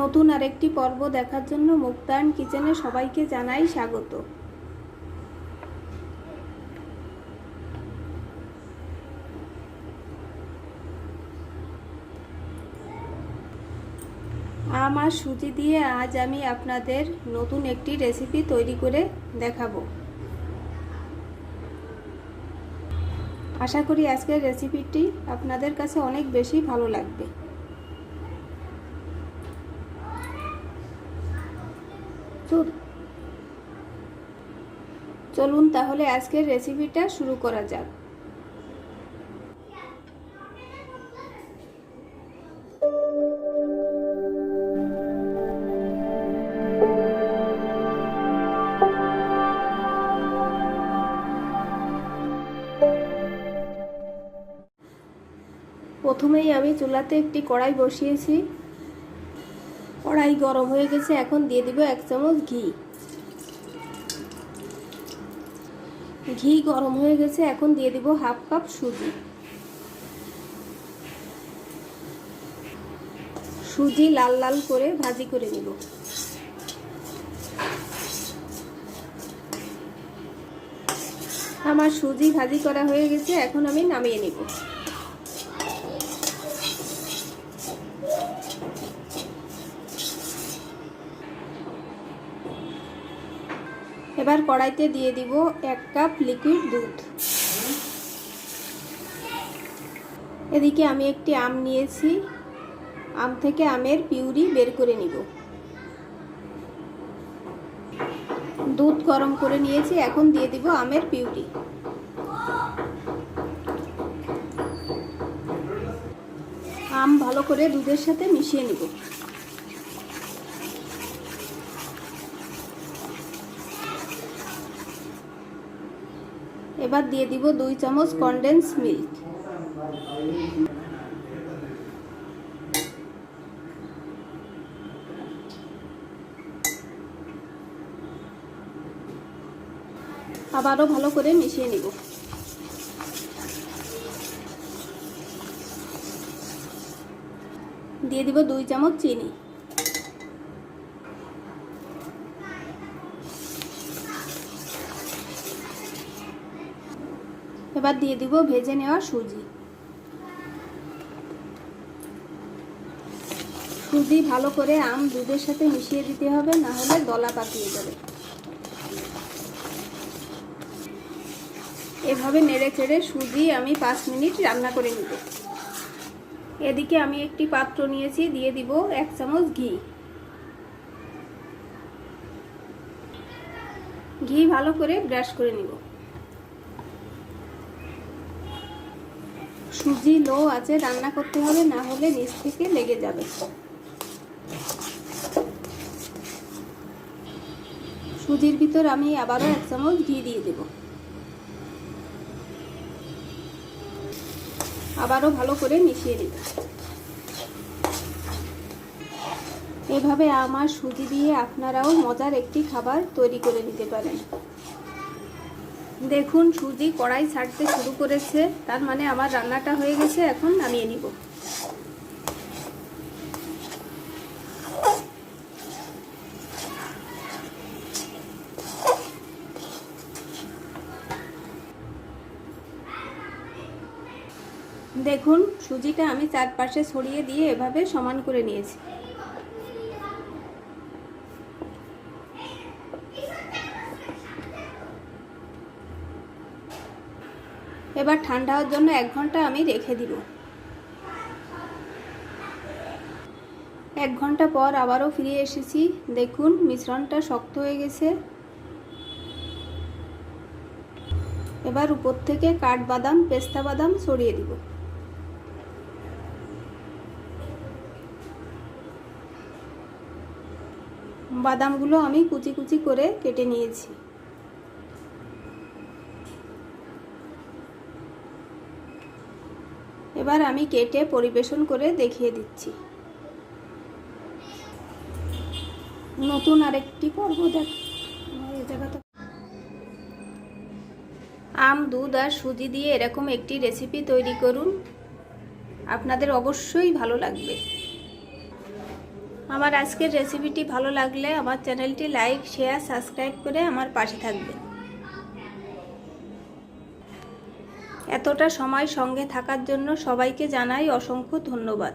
নতুন আরেকটি পর্ব দেখার জন্য মুক্তায়ন কিচেনে সবাইকে জানাই স্বাগত। আম আর সুজি দিয়ে আজ আমি আপনাদের নতুন একটি রেসিপি তৈরি করে দেখাবো। আশা করি আজকের রেসিপিটি আপনাদের কাছে অনেক বেশি ভালো লাগবে। চল- চলুন তাহলে আজকের রেসিপিটা শুরু করা যাক। প্রথমেই আমি চুলাতে একটি কড়াই বসিয়েছি। কড়াই গরম হয়ে গেছে, এখন দিয়ে দিব এক চামচ ঘি। ঘি গরম হয়ে গেছে, এখন দিয়ে দিব হাফ কাপ সুজি। সুজি লাল লাল করে ভাজি করে নিব। আমার সুজি ভাজি করা হয়ে গেছে, এখন আমি নামিয়ে নিব। এবার কড়াইতে দিয়ে দিব এক কাপ লিকুইড দুধ। এদিকে আমি একটি আম নিয়েছি। আম থেকে আমের পিউরি বের করে নিব। দুধ গরম করে নিয়েছি, এখন দিয়ে দিব আমের পিউরি। আম ভালো করে দুধের সাথে মিশিয়ে নিব। এবার দিয়ে দিব দুই চামচ কনডেন্স মিল্ক আবারও ভালো করে মিশিয়ে নিব। দিয়ে দিব দুই চামচ চিনি। এবার দিয়ে দিব, ভেজে নেওয়া সুজি। সুজি ভালো করে আম দুধের সাথে মিশিয়ে দিতে হবে, না হলে দলা পাকিয়ে যাবে। এভাবে নেড়ে চেড়ে সুজি আমি পাঁচ মিনিট রান্না করে নিব। এদিকে আমি একটি পাত্র নিয়েছি, দিয়ে দিব এক চামচ ঘি। ঘি ভালো করে ব্রাশ করে নিব। সুজি, লো আছে রান্না করতে হবে, না হলে নিচ থেকে লেগে যাবে। সুজির ভিতর আমি আবারও এক চামচ ঘি দিয়ে দেব। আবারও ভালো করে মিশিয়ে দেব এভাবে আমার সুজি দিয়ে আপনারাও মজার একটি খাবার তৈরি করে নিতে পারেন। দেখুন, সুজি কড়াই ছাড়তে শুরু করেছে। তার মানে আমার রান্নাটা হয়ে গেছে, এখন নামিয়ে নিব। দেখুন, সুজিটা আমি চারপাশে ছড়িয়ে দিয়ে এভাবে সমান করে নিয়েছি। এবার ঠান্ডা হওয়ার জন্য এক ঘণ্টা আমি রেখে দিব। এক ঘণ্টা পর আবারও ফিরে এসেছি। দেখুন, মিশ্রণটা শক্ত হয়ে গেছে। এবার উপর থেকে কাঠবাদাম, পেস্তা বাদাম সরিয়ে দিব। বাদামগুলো আমি কুচি কুচি করে কেটে নিয়েছি। এবার আমি কেটে পরিবেশন করে দেখিয়ে দিচ্ছি। নতুন আরেকটি পর্ব দেখ আম, দুধ আর সুজি দিয়ে এরকম একটি রেসিপি তৈরি করুন। আপনাদের অবশ্যই ভালো লাগবে। আমার আজকের রেসিপিটি ভালো লাগলে আমার চ্যানেলটি লাইক শেয়ার সাবস্ক্রাইব করে আমার পাশে থাকবেন। এতটা সময় সঙ্গে থাকার জন্য সবাইকে জানাই অসংখ্য ধন্যবাদ।